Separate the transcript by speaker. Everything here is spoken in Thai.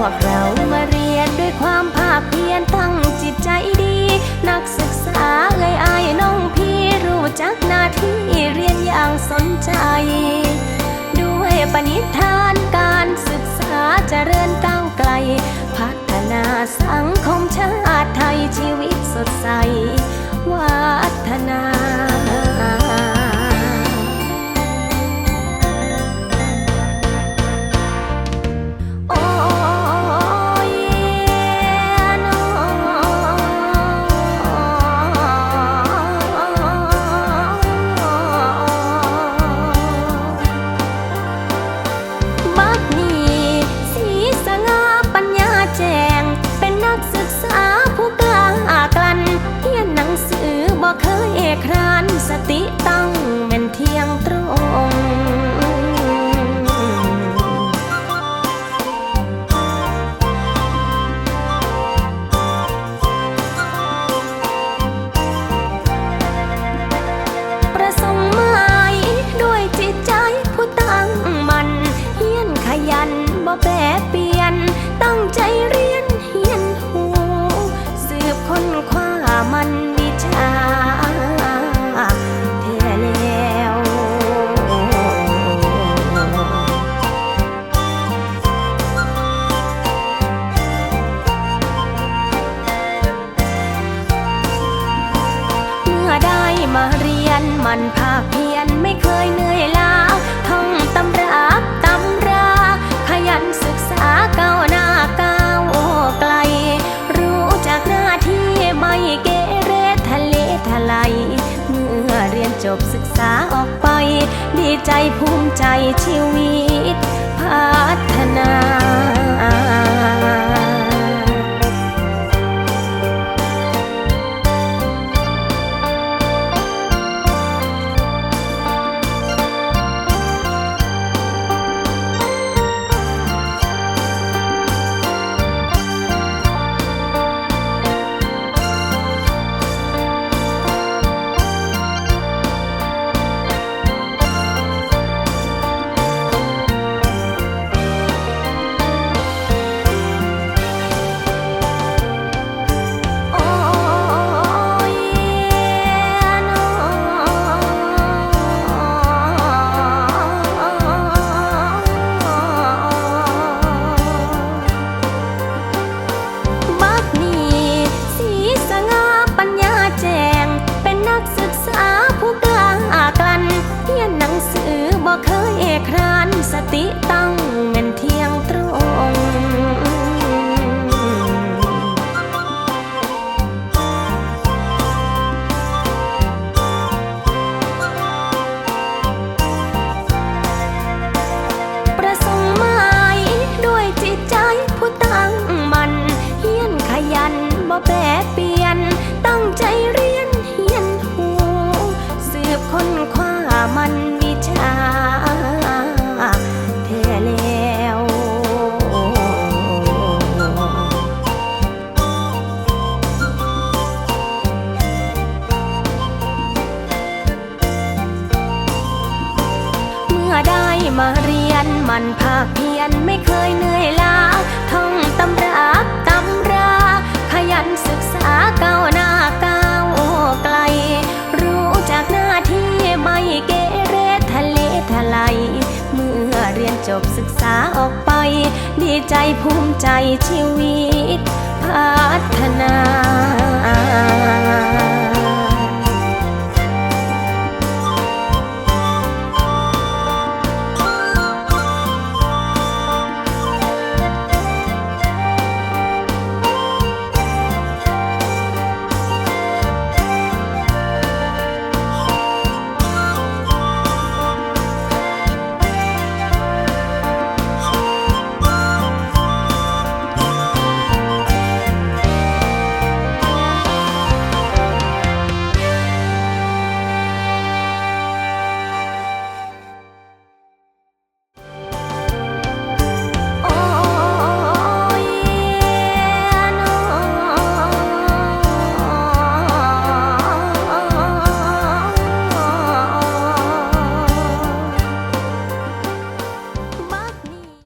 Speaker 1: วกเรามาเรียนด้วยความภาคเพียรตั้งจิตใจดี นักศึกษาเอ่ยอายน้องพี่รู้จักหน้าที่เรียนอย่างสนใจ ด้วยปณิธานการศึกษาเจริญก้าวไกล พัฒนาสังคมชาติไทยชีวิตสดใสวัฒนา มันภาคเพียรไม่เคยเหนื่อยล้าท่องตำราตำรา ขยันศึกษาก้าวหน้าก้าวไกล รู้จักหน้าที่ไม่เกเรทะเลทลายเมื่อเรียนจบศึกษาออกไป ดีใจภูมิใจชีวิต พัฒนา มันภาคเพียรไม่เคยเหนื่อยล้าท่องตำราตำรา ขยันศึกษาก้าวหน้าก้าวไกล รู้จักหน้าที่ไม่เกเรทะเลทลายเมื่อเรียนจบศึกษาออกไป ดีใจภูมิใจชีวิต พัฒนา